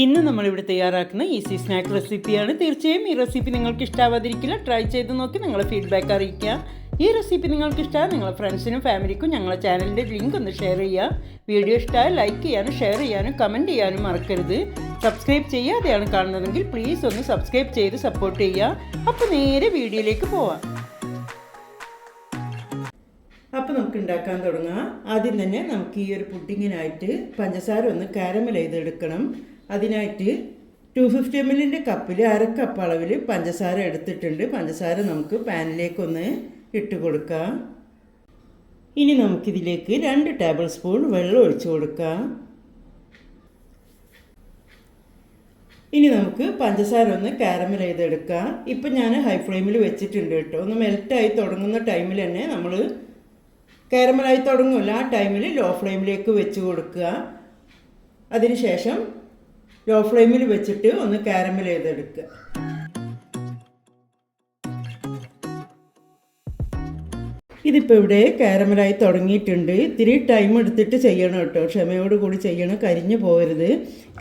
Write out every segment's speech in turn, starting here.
ഇന്ന് നമ്മളിവിടെ തയ്യാറാക്കുന്ന ഈസി സ്നാക്ക് റെസിപ്പിയാണ്. തീർച്ചയായും ഈ റെസിപ്പി നിങ്ങൾക്ക് ഇഷ്ടാവാതിരിക്കില്ല. ട്രൈ ചെയ്ത് നോക്കി നിങ്ങളെ ഫീഡ്ബാക്ക് അറിയിക്കുക ഈ റെസിപ്പി നിങ്ങൾക്ക് ഇഷ്ടമായ നിങ്ങളെ ഫ്രണ്ട്സിനും ഫാമിലിക്കും ഞങ്ങളെ ചാനലിന്റെ ലിങ്ക് ഒന്ന് ഷെയർ ചെയ്യുക വീഡിയോ ഇഷ്ടമായ ലൈക്ക് ചെയ്യാനും ഷെയർ ചെയ്യാനും കമന്റ് ചെയ്യാനും മറക്കരുത്. സബ്സ്ക്രൈബ് ചെയ്യാതെയാണ് കാണുന്നതെങ്കിൽ പ്ലീസ് ഒന്ന് സബ്സ്ക്രൈബ് ചെയ്ത് സപ്പോർട്ട് ചെയ്യുക അപ്പോൾ നേരെ വീഡിയോയിലേക്ക് പോവാം. അപ്പോൾ നമുക്ക് ഉണ്ടാക്കാൻ തുടങ്ങാം. ആദ്യം തന്നെ നമുക്ക് ഈ ഒരു പുഡിങ്ങിനായിട്ട് പഞ്ചസാര ഒന്ന് കാരമൽ ചെയ്തെടുക്കണം. അതിനായിട്ട് ടു ഫിഫ്റ്റി എം എല്ലിന്റെ കപ്പിൽ അര കപ്പ് അളവിൽ പഞ്ചസാര എടുത്തിട്ടുണ്ട്. പഞ്ചസാര നമുക്ക് പാനിലേക്കൊന്ന് ഇട്ട് കൊടുക്കാം. ഇനി നമുക്കിതിലേക്ക് രണ്ട് ടേബിൾ സ്പൂൺ വെള്ളം ഒഴിച്ച് കൊടുക്കാം. ഇനി നമുക്ക് പഞ്ചസാര ഒന്ന് കാരമൽ ചെയ്തെടുക്കാം. ഇപ്പം ഞാൻ ഹൈ ഫ്ലെയിമിൽ വെച്ചിട്ടുണ്ട് കേട്ടോ. ഒന്ന് മെൽറ്റായി തുടങ്ങുന്ന ടൈമിൽ തന്നെ നമ്മൾ കാരമലായി തുടങ്ങുമല്ലോ ആ ടൈമിൽ ലോ ഫ്ലെയിമിലേക്ക് വെച്ച് കൊടുക്കുക. അതിനുശേഷം ലോ ഫ്ലെയിമിൽ വെച്ചിട്ട് ഒന്ന് കാരമൽ ചെയ്തെടുക്കുക. ഇതിപ്പോൾ ഇവിടെ കാരമലായി തുടങ്ങിയിട്ടുണ്ട്. ഇത്തിരി ടൈം എടുത്തിട്ട് ചെയ്യണം കേട്ടോ. ക്ഷമയോട് കൂടി ചെയ്യണം. കരിഞ്ഞു പോകരുത്.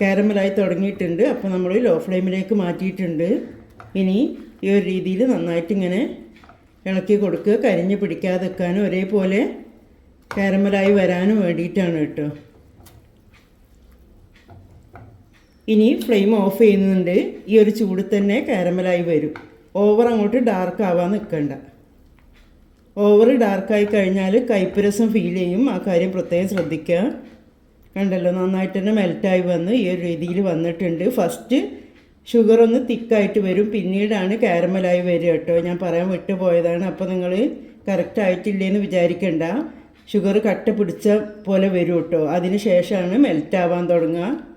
കാരമലായി തുടങ്ങിയിട്ടുണ്ട്. അപ്പോൾ നമ്മൾ ലോ ഫ്ലെയിമിലേക്ക് മാറ്റിയിട്ടുണ്ട്. ഇനി ഈ ഒരു രീതിയിൽ നന്നായിട്ട് ഇങ്ങനെ ഇളക്കി കൊടുക്കുക. കരിഞ്ഞ് പിടിക്കാതെ വെക്കാനും ഒരേപോലെ കാരമലായി വരാനും വേണ്ടിയിട്ടാണ് കേട്ടോ. ഇനി ഫ്ലെയിം ഓഫ് ചെയ്യുന്നുണ്ട്. ഈ ഒരു ചൂട് തന്നെ കാരമലായി വരും. ഓവർ അങ്ങോട്ട് ഡാർക്ക് ആവാൻ നിൽക്കണ്ട. ഓവർ ഡാർക്കായി കഴിഞ്ഞാൽ കയ്പ്പരസം ഫീൽ ചെയ്യും. ആ കാര്യം പ്രത്യേകം ശ്രദ്ധിക്കുക. കണ്ടല്ലോ നന്നായിട്ട് തന്നെ മെൽറ്റായി വന്ന് ഈ ഒരു രീതിയിൽ വന്നിട്ടുണ്ട്. ഫസ്റ്റ് ഷുഗർ ഒന്ന് തിക്കായിട്ട് വരും. പിന്നീടാണ് കാരമലായി വരിക കേട്ടോ. ഞാൻ പറയാൻ വിട്ടുപോയതാണ്. അപ്പോൾ നിങ്ങൾ കറക്റ്റ് ആയിട്ടില്ലേന്ന് വിചാരിക്കണ്ട. ഷുഗർ കട്ട പിടിച്ച പോലെ വരും കേട്ടോ. അതിന് ശേഷമാണ് മെൽറ്റാവാൻ തുടങ്ങുക.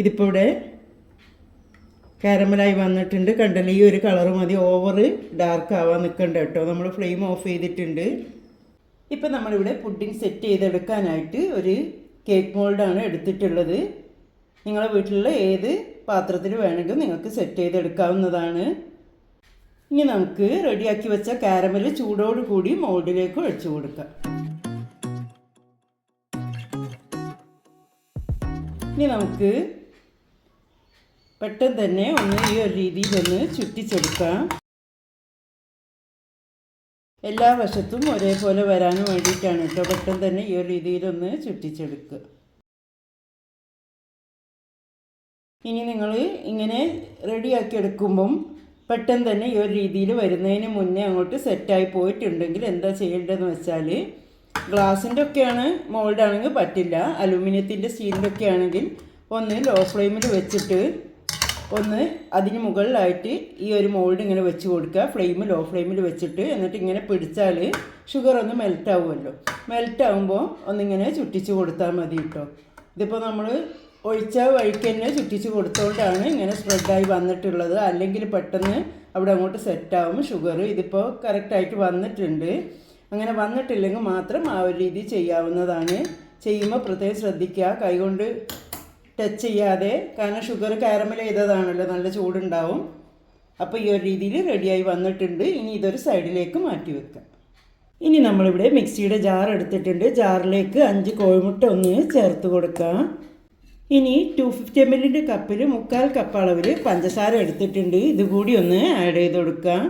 ഇതിപ്പോൾ ഇവിടെ കാരമലായി വന്നിട്ടുണ്ട്. കണ്ടല്ലോ? ഈ ഒരു കളർ മതി. ഓവർ ഡാർക്ക് ആവാൻ നിൽക്കണ്ട കേട്ടോ. നമ്മൾ ഫ്ലെയിം ഓഫ് ചെയ്തിട്ടുണ്ട്. ഇപ്പം നമ്മളിവിടെ പുഡിങ് സെറ്റ് ചെയ്തെടുക്കാനായിട്ട് ഒരു കേക്ക് മോൾഡാണ് എടുത്തിട്ടുള്ളത്. നിങ്ങളെ വീട്ടിലുള്ള ഏത് പാത്രത്തിൽ വേണമെങ്കിലും നിങ്ങൾക്ക് സെറ്റ് ചെയ്തെടുക്കാവുന്നതാണ്. ഇനി നമുക്ക് റെഡിയാക്കി വെച്ച കാരമൽ ചൂടോട് കൂടി മോൾഡിലേക്ക് ഒഴിച്ചു കൊടുക്കാം. ഇനി നമുക്ക് പെട്ടെന്ന് തന്നെ ഒന്ന് ഈ ഒരു രീതിയിലൊന്ന് ചുറ്റിച്ചെടുക്കാം. എല്ലാ വശത്തും ഒരേപോലെ വരാനും വേണ്ടിയിട്ടാണ് കേട്ടോ പെട്ടെന്ന് തന്നെ ഈ ഒരു രീതിയിലൊന്ന് ചുറ്റിച്ചെടുക്കുക. ഇനി നിങ്ങൾ ഇങ്ങനെ റെഡിയാക്കി എടുക്കുമ്പം പെട്ടെന്ന് തന്നെ ഈ ഒരു രീതിയിൽ വരുന്നതിന് മുന്നേ അങ്ങോട്ട് സെറ്റായി പോയിട്ടുണ്ടെങ്കിൽ എന്താ ചെയ്യേണ്ടതെന്ന് വെച്ചാൽ ഗ്ലാസിന്റെ ഒക്കെയാണ് മോൾഡാണെങ്കിൽ പറ്റില്ല. അലൂമിനിയത്തിന്റെ സ്റ്റീലിന്റെ ഒക്കെ ആണെങ്കിൽ ഒന്ന് ലോ ഫ്ലെയിമിൽ വെച്ചിട്ട് ഒന്ന് അതിന് മുകളിലായിട്ട് ഈ ഒരു മോൾഡ് ഇങ്ങനെ വെച്ച് കൊടുക്കുക. ഫ്ലെയിം ലോ ഫ്ലെയിമിൽ വെച്ചിട്ട് എന്നിട്ട് ഇങ്ങനെ പിടിച്ചാൽ ഷുഗർ ഒന്ന് മെൽറ്റ് ആവുമല്ലോ. മെൽറ്റ് ആകുമ്പോൾ ഒന്നിങ്ങനെ ചുറ്റിച്ച് കൊടുത്താൽ മതി കേട്ടോ. ഇതിപ്പോൾ നമ്മൾ ഒഴിച്ച വഴിക്ക് തന്നെ ചുറ്റിച്ച് കൊടുത്തുകൊണ്ടാണ് ഇങ്ങനെ സ്പ്രെഡായി വന്നിട്ടുള്ളത്. അല്ലെങ്കിൽ പെട്ടെന്ന് അവിടെ അങ്ങോട്ട് സെറ്റാവും ഷുഗർ ഇതിപ്പോൾ കറക്റ്റായിട്ട് വന്നിട്ടുണ്ട്. അങ്ങനെ വന്നിട്ടില്ലെങ്കിൽ മാത്രം ആ ഒരു രീതി ചെയ്യാവുന്നതാണ്. ചെയ്യുമ്പോൾ പ്രത്യേകം ശ്രദ്ധിക്കുക. കൈകൊണ്ട് ടച്ച് ചെയ്യാതെ കാരണം ഷുഗർ കാരമൽ ചെയ്തതാണല്ലോ നല്ല ചൂടുണ്ടാവും. അപ്പോൾ ഈ ഒരു രീതിയിൽ റെഡിയായി വന്നിട്ടുണ്ട്. ഇനി ഇതൊരു സൈഡിലേക്ക് മാറ്റി വെക്കാം. ഇനി നമ്മളിവിടെ മിക്സിയുടെ ജാർ എടുത്തിട്ടുണ്ട്. ജാറിലേക്ക് അഞ്ച് കോഴിമുട്ട ഒന്ന് ചേർത്ത് കൊടുക്കാം. ഇനി ടു ഫിഫ്റ്റി എം എല്ലിന്റെ കപ്പിൽ മുക്കാൽ കപ്പ് അളവിൽ പഞ്ചസാര എടുത്തിട്ടുണ്ട്. ഇതുകൂടി ഒന്ന് ആഡ് ചെയ്ത് കൊടുക്കാം.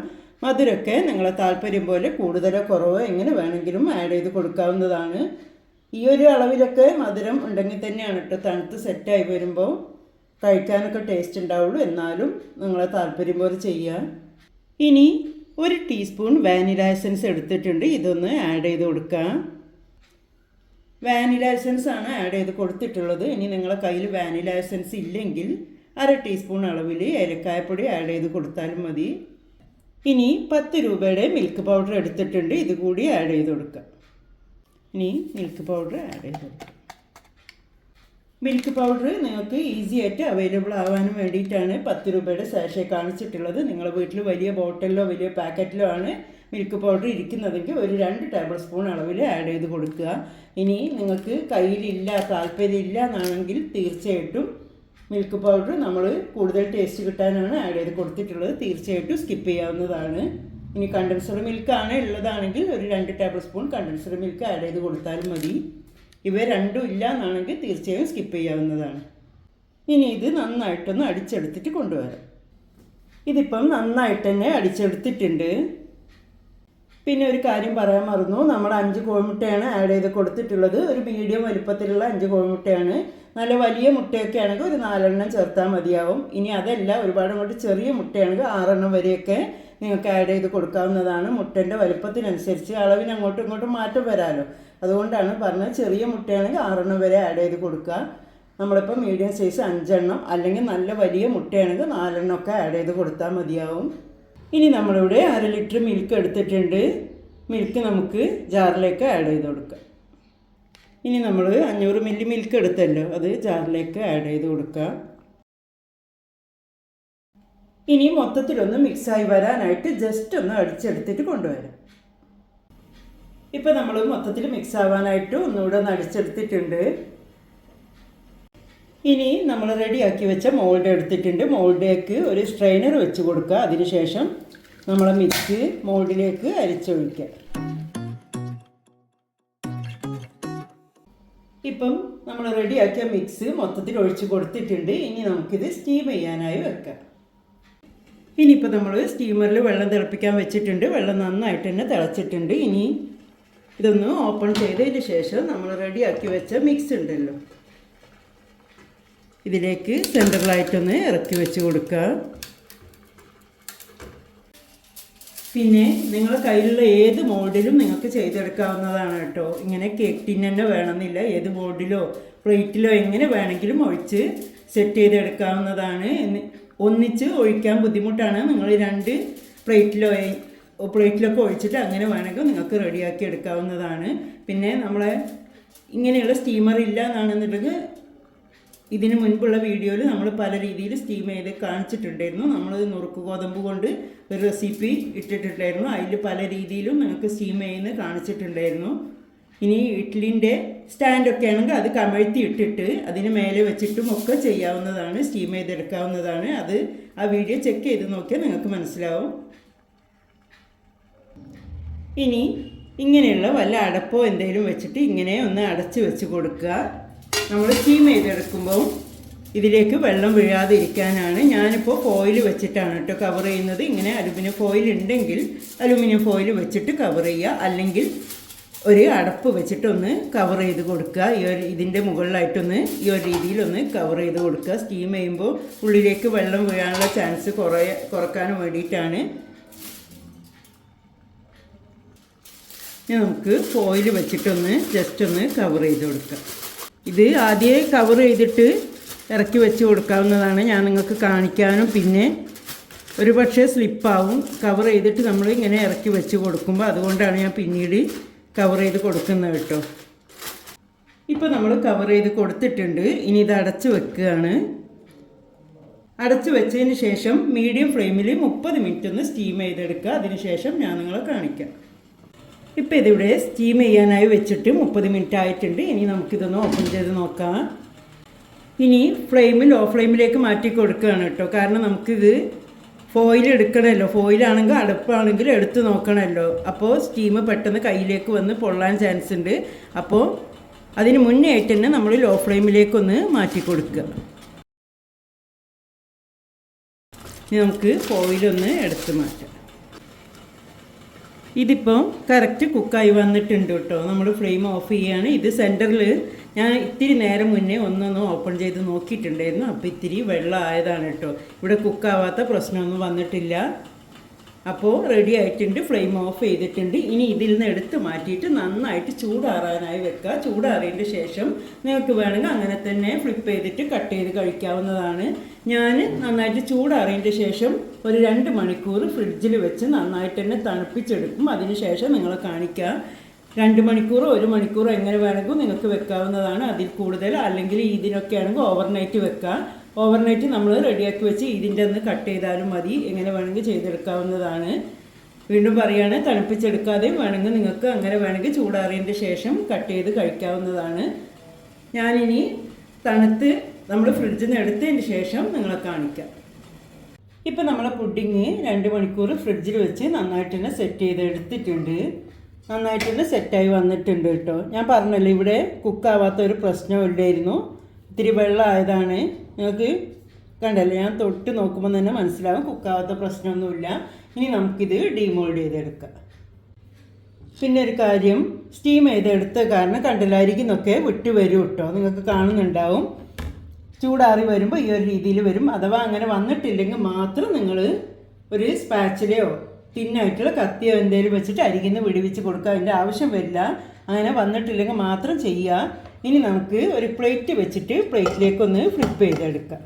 മധുരമൊക്കെ നിങ്ങളെ താല്പര്യം പോലെ കൂടുതലോ കുറവോ എങ്ങനെ വേണമെങ്കിലും ആഡ് ചെയ്ത് കൊടുക്കാവുന്നതാണ്. ഈ ഒരു അളവിലൊക്കെ മധുരം ഉണ്ടെങ്കിൽ തന്നെയാണ് കേട്ടോ. തണുത്ത് സെറ്റായി വരുമ്പോൾ കഴിക്കാനൊക്കെ ടേസ്റ്റ് ഉണ്ടാവുള്ളൂ. എന്നാലും നിങ്ങളെ താല്പര്യം പോലെ ചെയ്യുക ഇനി ഒരു ടീസ്പൂൺ വാനില എസൻസ് എടുത്തിട്ടുണ്ട്. ഇതൊന്ന് ആഡ് ചെയ്ത് കൊടുക്കാം. വാനില എസൻസ് ആണ് ആഡ് ചെയ്ത് കൊടുത്തിട്ടുള്ളത്. ഇനി നിങ്ങളെ കയ്യിൽ വാനില എസൻസ് ഇല്ലെങ്കിൽ അര ടീസ്പൂൺ അളവിൽ ഏലക്കായപ്പൊടി ആഡ് ചെയ്ത് കൊടുത്താലും മതി. ഇനി പത്ത് രൂപയുടെ മിൽക്ക് പൗഡർ എടുത്തിട്ടുണ്ട്. ഇതുകൂടി ആഡ് ചെയ്ത് കൊടുക്കാം. ഇനി മിൽക്ക് പൗഡർ ആഡ് ചെയ്ത്. മിൽക്ക് പൗഡർ നിങ്ങൾക്ക് ഈസി ആയിട്ട് അവൈലബിൾ ആവാനും വേണ്ടിയിട്ടാണ് പത്ത് രൂപയുടെ സാഷേ കാണിച്ചിട്ടുള്ളത്. നിങ്ങളുടെ വീട്ടിൽ വലിയ ബോട്ടിലോ വലിയ പാക്കറ്റിലോ ആണ് മിൽക്ക് പൗഡർ ഇരിക്കുന്നതെങ്കിൽ ഒരു രണ്ട് ടേബിൾ സ്പൂൺ അളവിൽ ആഡ് ചെയ്ത് കൊടുക്കുക. ഇനി നിങ്ങൾക്ക് കയ്യിലില്ല താല്പര്യമില്ല എന്നാണെങ്കിൽ തീർച്ചയായിട്ടും മിൽക്ക് പൗഡർ നമ്മൾ കൂടുതൽ ടേസ്റ്റ് കിട്ടാനാണ് ആഡ് ചെയ്ത് കൊടുത്തിട്ടുള്ളത്. തീർച്ചയായിട്ടും സ്കിപ്പ് ചെയ്യാവുന്നതാണ്. ഇനി കണ്ടൻസർ മിൽക്കാണ് ഉള്ളതാണെങ്കിൽ ഒരു രണ്ട് table spoon condensed milk add ചെയ്ത് കൊടുത്താലും മതി. ഇവ രണ്ടും ഇല്ല എന്നാണെങ്കിൽ തീർച്ചയായും സ്കിപ്പ് ചെയ്യാവുന്നതാണ്. ഇനി ഇത് നന്നായിട്ടൊന്ന് അടിച്ചെടുത്തിട്ട് കൊണ്ടുവരാം. ഇതിപ്പം നന്നായിട്ട് തന്നെ അടിച്ചെടുത്തിട്ടുണ്ട്. പിന്നെ ഒരു കാര്യം പറയാൻ മറന്നു. നമ്മൾ അഞ്ച് കോഴിമുട്ടയാണ് ആഡ് ചെയ്ത് കൊടുത്തിട്ടുള്ളത്. ഒരു മീഡിയം വലുപ്പത്തിലുള്ള അഞ്ച് കോഴിമുട്ടയാണ്. നല്ല വലിയ മുട്ടയൊക്കെ ആണെങ്കിൽ ഒരു നാലെണ്ണം ചേർത്താൽ മതിയാവും. ഇനി അതല്ല ഒരുപാട് അങ്ങോട്ട് ചെറിയ മുട്ടയാണെങ്കിൽ ആറെണ്ണം വരെയൊക്കെ നിങ്ങൾക്ക് ആഡ് ചെയ്ത് കൊടുക്കാവുന്നതാണ്. മുട്ടന്റെ വലുപ്പത്തിനനുസരിച്ച് അളവിന് അങ്ങോട്ടും ഇങ്ങോട്ടും മാറ്റം വരാമല്ലോ അതുകൊണ്ടാണ് പറഞ്ഞത് ചെറിയ മുട്ടയാണെങ്കിൽ ആറെണ്ണം വരെ ആഡ് ചെയ്ത് കൊടുക്കുക. നമ്മളിപ്പോൾ മീഡിയം സൈസ് അഞ്ചെണ്ണം അല്ലെങ്കിൽ നല്ല വലിയ മുട്ടയാണെങ്കിൽ നാലെണ്ണം ഒക്കെ ആഡ് ചെയ്ത് കൊടുത്താൽ മതിയാവും. ഇനി നമ്മളിവിടെ അര ലിറ്റർ മിൽക്ക് എടുത്തിട്ടുണ്ട്. മിൽക്ക് നമുക്ക് ജാറിലേക്ക് ആഡ് ചെയ്ത് കൊടുക്കാം. ഇനി നമ്മൾ അഞ്ഞൂറ് മില്ലി മിൽക്ക് എടുത്തല്ലോ. അത് ജാറിലേക്ക് ആഡ് ചെയ്ത് കൊടുക്കാം. ഇനി മൊത്തത്തിലൊന്ന് മിക്സായി വരാനായിട്ട് ജസ്റ്റ് ഒന്ന് അടിച്ചെടുത്തിട്ട് കൊണ്ടുവരാം. ഇപ്പം നമ്മൾ മൊത്തത്തിൽ മിക്സ് ആവാനായിട്ട് ഒന്നുകൂടെ ഒന്ന് അടിച്ചെടുത്തിട്ടുണ്ട്. ഇനി നമ്മൾ റെഡിയാക്കി വെച്ച മോൾഡ് എടുത്തിട്ടുണ്ട്. മോൾഡിലേക്ക് ഒരു സ്ട്രെയിനർ വെച്ച് കൊടുക്കുക. അതിനുശേഷം നമ്മളെ മിക്സ് മോൾഡിലേക്ക് അരിച്ചൊഴിക്കുക. ഇപ്പം നമ്മൾ റെഡിയാക്കിയ മിക്സ് മൊത്തത്തിൽ ഒഴിച്ച് കൊടുത്തിട്ടുണ്ട്. ഇനി നമുക്കിത് സ്റ്റീം ചെയ്യാനായി വെക്കാം. ഇനിയിപ്പോൾ നമ്മൾ സ്റ്റീമറിൽ വെള്ളം തിളപ്പിക്കാൻ വെച്ചിട്ടുണ്ട്. വെള്ളം നന്നായിട്ട് തന്നെ തിളച്ചിട്ടുണ്ട്. ഇനി ഇതൊന്ന് ഓപ്പൺ ചെയ്തതിന് ശേഷം നമ്മൾ റെഡിയാക്കി വെച്ച മിക്സ് ഉണ്ടല്ലോ. ഇതിലേക്ക് സെന്ററിലായിട്ടൊന്ന് ഇറക്കി വെച്ച് കൊടുക്കുക പിന്നെ നിങ്ങളുടെ കയ്യിലുള്ള ഏത് മോൾഡിലും നിങ്ങൾക്ക് ചെയ്തെടുക്കാവുന്നതാണ് കേട്ടോ. ഇങ്ങനെ കേക്ക് ടിൻ തന്നെ വേണമെന്നില്ല. ഏത് മോൾഡിലോ പ്ലേറ്റിലോ എങ്ങനെ വേണമെങ്കിലും ഒഴിച്ച് സെറ്റ് ചെയ്തെടുക്കാവുന്നതാണ് ഒന്നിച്ച് ഒഴിക്കാൻ ബുദ്ധിമുട്ടാണ്. നിങ്ങൾ രണ്ട് പ്ലേറ്റിലോ പ്ലേറ്റിലൊക്കെ ഒഴിച്ചിട്ട് അങ്ങനെ വേണമെങ്കിൽ നിങ്ങൾക്ക് റെഡിയാക്കി എടുക്കാവുന്നതാണ്. പിന്നെ നമ്മളെ ഇങ്ങനെയുള്ള സ്റ്റീമർ ഇല്ല എന്നാണെന്നുണ്ടെങ്കിൽ ഇതിന് മുൻപുള്ള വീഡിയോയിൽ നമ്മൾ പല രീതിയിൽ സ്റ്റീം ചെയ്ത് കാണിച്ചിട്ടുണ്ടായിരുന്നു. നമ്മൾ നുറുക്ക് ഗോതമ്പ് കൊണ്ട് ഒരു റെസിപ്പി ഇട്ടിട്ടുണ്ടായിരുന്നു. അതിൽ പല രീതിയിലും നിങ്ങൾക്ക് സ്റ്റീം ചെയ്യുന്നത് കാണിച്ചിട്ടുണ്ടായിരുന്നു. ഇനി ഇഡ്ലിന്റെ സ്റ്റാൻഡൊക്കെ ആണെങ്കിൽ അത് കമഴ്ത്തി ഇട്ടിട്ട് അതിന് മേലെ വെച്ചിട്ടും ഒക്കെ ചെയ്യാവുന്നതാണ് സ്റ്റീം ചെയ്തെടുക്കാവുന്നതാണ്. അത് ആ വീഡിയോ ചെക്ക് ചെയ്ത് നോക്കിയാൽ നിങ്ങൾക്ക് മനസ്സിലാവും. ഇനി ഇങ്ങനെയുള്ള വല്ല അടപ്പോ എന്തെങ്കിലും വെച്ചിട്ട് ഇങ്ങനെ ഒന്ന് അടച്ച് വെച്ച് കൊടുക്കുക. നമ്മൾ സ്റ്റീം ചെയ്തെടുക്കുമ്പോൾ ഇതിലേക്ക് വെള്ളം വീഴാതെ ഇരിക്കാനാണ് ഞാനിപ്പോൾ ഫോയിൽ വെച്ചിട്ടാണ് കേട്ടോ കവർ ചെയ്യുന്നത്. ഇങ്ങനെ അലുമിനിയം ഫോയിൽ ഉണ്ടെങ്കിൽ അലുമിനിയം ഫോയിൽ വെച്ചിട്ട് കവർ ചെയ്യുക. അല്ലെങ്കിൽ ഒരു അടപ്പ് വെച്ചിട്ടൊന്ന് കവർ ചെയ്ത് കൊടുക്കുക. ഈ ഒരു ഇതിന്റെ മുകളിലായിട്ടൊന്ന് ഈ ഒരു രീതിയിലൊന്ന് കവർ ചെയ്ത് കൊടുക്കുക. സ്റ്റീം ചെയ്യുമ്പോൾ ഉള്ളിലേക്ക് വെള്ളം വീഴാനുള്ള ചാൻസ് കുറേ കുറക്കാനും വേണ്ടിയിട്ടാണ്. ഇനി നമുക്ക് ഫോയിൽ വെച്ചിട്ടൊന്ന് ജസ്റ്റ് ഒന്ന് കവർ ചെയ്ത് കൊടുക്കുക. ഇത് ആദ്യമേ കവർ ചെയ്തിട്ട് ഇറക്കി വെച്ച് കൊടുക്കാവുന്നതാണ്. ഞാൻ നിങ്ങൾക്ക് കാണിക്കാനും പിന്നെ ഒരു പക്ഷേ സ്ലിപ്പാവും കവർ ചെയ്തിട്ട് നമ്മൾ ഇങ്ങനെ ഇറക്കി വെച്ച് കൊടുക്കുമ്പോൾ അതുകൊണ്ടാണ് ഞാൻ പിന്നീട് കവർ ചെയ്ത് കൊടുക്കുന്നത് കേട്ടോ. ഇപ്പോൾ നമ്മൾ കവർ ചെയ്ത് കൊടുത്തിട്ടുണ്ട്. ഇനി ഇത് അടച്ച് വെക്കുകയാണ്. അടച്ച് വെച്ചതിന് ശേഷം മീഡിയം ഫ്ലെയിമിൽ മുപ്പത് മിനിറ്റ് ഒന്ന് സ്റ്റീം ചെയ്തെടുക്കുക. അതിന് ശേഷം ഞാൻ നിങ്ങളെ കാണിക്കാം. ഇപ്പോൾ ഇതിവിടെ സ്റ്റീം ചെയ്യാനായി വെച്ചിട്ട് മുപ്പത് മിനിറ്റ് ആയിട്ടുണ്ട്. ഇനി നമുക്കിതൊന്ന് ഓപ്പൺ ചെയ്ത് നോക്കാം. ഇനി ഫ്ലെയിം ലോ ഫ്ലെയിമിലേക്ക് മാറ്റി കൊടുക്കുകയാണ് കേട്ടോ. കാരണം നമുക്കിത് ഫോയിൽ എടുക്കണമല്ലോ. ഫോയിലാണെങ്കിൽ അടുപ്പാണെങ്കിൽ എടുത്ത് നോക്കണമല്ലോ. അപ്പോൾ സ്റ്റീം പെട്ടെന്ന് കയ്യിലേക്ക് വന്ന് പൊള്ളാൻ ചാൻസ് ഉണ്ട്. അപ്പോൾ അതിന് മുന്നേ ആയിട്ട് തന്നെ നമ്മൾ ലോ ഫ്ലെയിമിലേക്കൊന്ന് മാറ്റി കൊടുക്കുക. ഇനി നമുക്ക് ഫോയിലൊന്ന് എടുത്ത് മാറ്റാം. ഇതിപ്പോൾ കറക്റ്റ് കുക്കായി വന്നിട്ടുണ്ട് കേട്ടോ. നമ്മൾ ഫ്ലെയിം ഓഫ് ചെയ്യുകയാണ് ഇത് സെന്ററിൽ ഞാൻ ഇത്തിരി നേരം മുന്നേ ഒന്നൊന്ന് ഓപ്പൺ ചെയ്ത് നോക്കിയിട്ടുണ്ടായിരുന്നു. അപ്പോൾ ഇത്തിരി വെള്ളം ആയതാണ് കേട്ടോ. ഇവിടെ കുക്കാവാത്ത പ്രശ്നമൊന്നും വന്നിട്ടില്ല. അപ്പോൾ റെഡി ആയിട്ടുണ്ട് ഫ്ലെയിം ഓഫ് ചെയ്തിട്ടുണ്ട്. ഇനി ഇതിൽ നിന്ന് എടുത്ത് മാറ്റിയിട്ട് നന്നായിട്ട് ചൂടാറാനായി വെക്കുക. ചൂടാറിയതിന്റെ ശേഷം നിങ്ങൾക്ക് വേണമെങ്കിൽ അങ്ങനെ തന്നെ ഫ്ലിപ്പ് ചെയ്തിട്ട് കട്ട് ചെയ്ത് കഴിക്കാവുന്നതാണ്. ഞാൻ നന്നായിട്ട് ചൂടാറിയതിന്റെ ശേഷം ഒരു രണ്ട് മണിക്കൂർ ഫ്രിഡ്ജിൽ വെച്ച് നന്നായിട്ട് തന്നെ തണുപ്പിച്ചെടുക്കും. അതിന് ശേഷം നിങ്ങളെ കാണിക്കുക രണ്ട് മണിക്കൂറോ ഒരു മണിക്കൂറോ എങ്ങനെ വേണമെങ്കിൽ നിങ്ങൾക്ക് വെക്കാവുന്നതാണ്. അതിൽ കൂടുതൽ അല്ലെങ്കിൽ ഇതിനൊക്കെ ആണെങ്കിൽ ഓവർനൈറ്റ് വെക്കുക ഓവർനൈറ്റ് നമ്മൾ റെഡിയാക്കി വെച്ച് ഇതിന്റെ ഒന്ന് കട്ട് ചെയ്താലും മതി. എങ്ങനെ വേണമെങ്കിൽ ചെയ്തെടുക്കാവുന്നതാണ്. വീണ്ടും പറയുകയാണ് തണുപ്പിച്ചെടുക്കാതെയും വേണമെങ്കിൽ നിങ്ങൾക്ക് അങ്ങനെ വേണമെങ്കിൽ ചൂടാറിയതിന്റെ ശേഷം കട്ട് ചെയ്ത് കഴിക്കാവുന്നതാണ്. ഞാനിനി തണുത്ത് നമ്മൾ ഫ്രിഡ്ജിൽ നിന്ന് എടുത്തതിന് ശേഷം നിങ്ങളെ കാണിക്കാം. ഇപ്പം നമ്മളെ പുഡിങ് രണ്ട് മണിക്കൂർ ഫ്രിഡ്ജിൽ വെച്ച് നന്നായിട്ട് തന്നെ സെറ്റ് ചെയ്ത് എടുത്തിട്ടുണ്ട് നന്നായിട്ട് തന്നെ സെറ്റായി വന്നിട്ടുണ്ട് കേട്ടോ. ഞാൻ പറഞ്ഞല്ലോ ഇവിടെ കുക്കാവാത്ത ഒരു പ്രശ്നം ഇല്ലായിരുന്നു ഇത്തിരി വെള്ളമായതാണ് നിങ്ങൾക്ക് കണ്ടല്ലേ ഞാൻ തൊട്ട് നോക്കുമ്പോൾ തന്നെ മനസ്സിലാവും കുക്കാവാത്ത പ്രശ്നമൊന്നുമില്ല. ഇനി നമുക്കിത് ഡീമോൾഡ് ചെയ്തെടുക്കാം. പിന്നെ ഒരു കാര്യം സ്റ്റീം ചെയ്തെടുത്ത കാരണം കണ്ടലായിരിക്കുന്നൊക്കെ വിട്ട് വരും കേട്ടോ നിങ്ങൾക്ക് കാണുന്നുണ്ടാവും. ചൂടാറി വരുമ്പോൾ ഈ ഒരു രീതിയിൽ വരും. അഥവാ അങ്ങനെ വന്നിട്ടില്ലെങ്കിൽ മാത്രം നിങ്ങൾ ഒരു സ്പാച്ചിലയോ തിന്നായിട്ടുള്ള കത്തിയോ എന്തെങ്കിലും വെച്ചിട്ട് അരികിന്ന് വിടിവിച്ച് കൊടുക്കുക. അതിന്റെ ആവശ്യം വരില്ല. അങ്ങനെ വന്നിട്ടില്ലെങ്കിൽ മാത്രം ചെയ്യുക. ഇനി നമുക്ക് ഒരു പ്ലേറ്റ് വെച്ചിട്ട് പ്ലേറ്റിലേക്ക് ഒന്ന് ഫ്ലിപ്പ് ചെയ്തെടുക്കാം.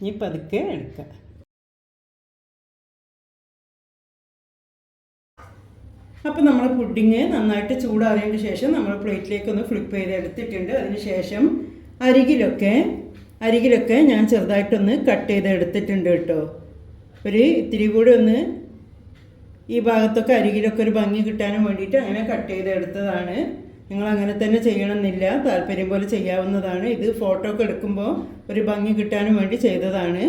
ഇനി പതുക്കെ എടുക്കാം. അപ്പോൾ നമ്മൾ പുഡിങ് നന്നായിട്ട് ചൂടാറിയതിന് ശേഷം നമ്മൾ പ്ലേറ്റിലേക്ക് ഒന്ന് ഫ്ലിപ്പ് ചെയ്ത് എടുത്തിട്ടുണ്ട് അതിന് ശേഷം അരികിലൊക്കെ അരികിലൊക്കെ ഞാൻ ചെറുതായിട്ടൊന്ന് കട്ട് ചെയ്ത് എടുത്തിട്ടുണ്ട് കേട്ടോ. ഒരു ഇത്തിരി കൂടെ ഒന്ന് ഈ ഭാഗത്തൊക്കെ അരികിലൊക്കെ ഒരു ഭംഗി കിട്ടാനും വേണ്ടിയിട്ട് അങ്ങനെ കട്ട് ചെയ്തെടുത്തതാണ്. നിങ്ങൾ അങ്ങനെ തന്നെ ചെയ്യണമെന്നില്ല. താല്പര്യം പോലെ ചെയ്യാവുന്നതാണ്. ഇത് ഫോട്ടോ ഒക്കെ എടുക്കുമ്പോൾ ഒരു ഭംഗി കിട്ടാനും വേണ്ടി ചെയ്തതാണ്.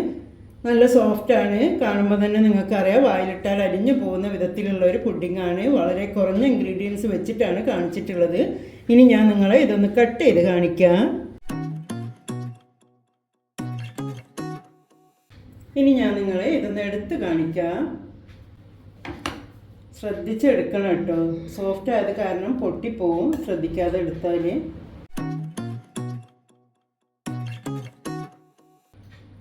നല്ല സോഫ്റ്റാണ് കാണുമ്പോൾ തന്നെ നിങ്ങൾക്കറിയാം വായിലിട്ടാൽ അരിഞ്ഞു പോകുന്ന വിധത്തിലുള്ള ഒരു പുഡിങ്ങാണ് വളരെ കുറഞ്ഞ ഇൻഗ്രീഡിയൻസ് വെച്ചിട്ടാണ് കാണിച്ചിട്ടുള്ളത്. ഇനി ഞാൻ നിങ്ങളെ ഇതൊന്ന് കട്ട് ചെയ്ത് കാണിക്കാം. ഇനി ഞാൻ നിങ്ങളെ ഇതൊന്ന് എടുത്ത് കാണിക്കാം. ശ്രദ്ധിച്ചെടുക്കണം കേട്ടോ. സോഫ്റ്റ് ആയത് കാരണം പൊട്ടിപ്പോവും. ശ്രദ്ധിക്കാതെ എടുത്താൽ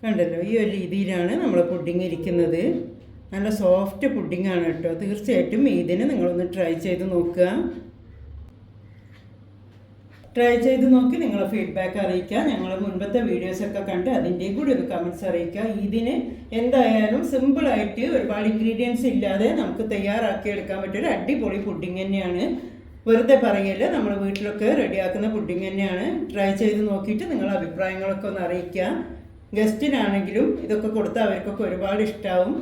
കണ്ടല്ലോ ഈ ഒരു രീതിയിലാണ് നമ്മൾ പുഡിങ് ഇരിക്കുന്നത്. നല്ല സോഫ്റ്റ് പുഡിങ്ങാണ് കേട്ടോ. തീർച്ചയായിട്ടും ഇതിന് നിങ്ങളൊന്ന് ട്രൈ ചെയ്ത് നോക്കുക. ട്രൈ ചെയ്ത് നോക്കി നിങ്ങളെ ഫീഡ്ബാക്ക് അറിയിക്കുക. ഞങ്ങൾ മുൻപത്തെ വീഡിയോസ് ഒക്കെ കണ്ട് അതിന്റെയും കൂടി ഒരു കമന്റ്സ് അറിയിക്കുക. ഇതിന് എന്തായാലും സിമ്പിളായിട്ട് ഒരുപാട് ഇൻഗ്രീഡിയൻസ് ഇല്ലാതെ നമുക്ക് തയ്യാറാക്കി എടുക്കാൻ പറ്റിയ ഒരു അടിപൊളി പുഡിംഗ് തന്നെയാണ്. വെറുതെ പറയല്ല നമ്മൾ വീട്ടിലൊക്കെ റെഡിയാക്കുന്ന പുഡിംഗ് തന്നെയാണ്. ട്രൈ ചെയ്ത് നോക്കിയിട്ട് നിങ്ങളുടെ അഭിപ്രായങ്ങളൊക്കെ ഒന്ന് അറിയിക്കുക. ഗസ്റ്റിനാണെങ്കിലും ഇതൊക്കെ കൊടുത്താൽ അവർക്കൊക്കെ ഒരുപാട് ഇഷ്ടമാവും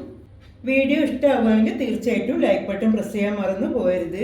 വീഡിയോ ഇഷ്ടമാവുകയാണെങ്കിൽ തീർച്ചയായിട്ടും ലൈക്ക് ബട്ടൺ പ്രസ് ചെയ്യാൻ മറന്നു പോകരുത്.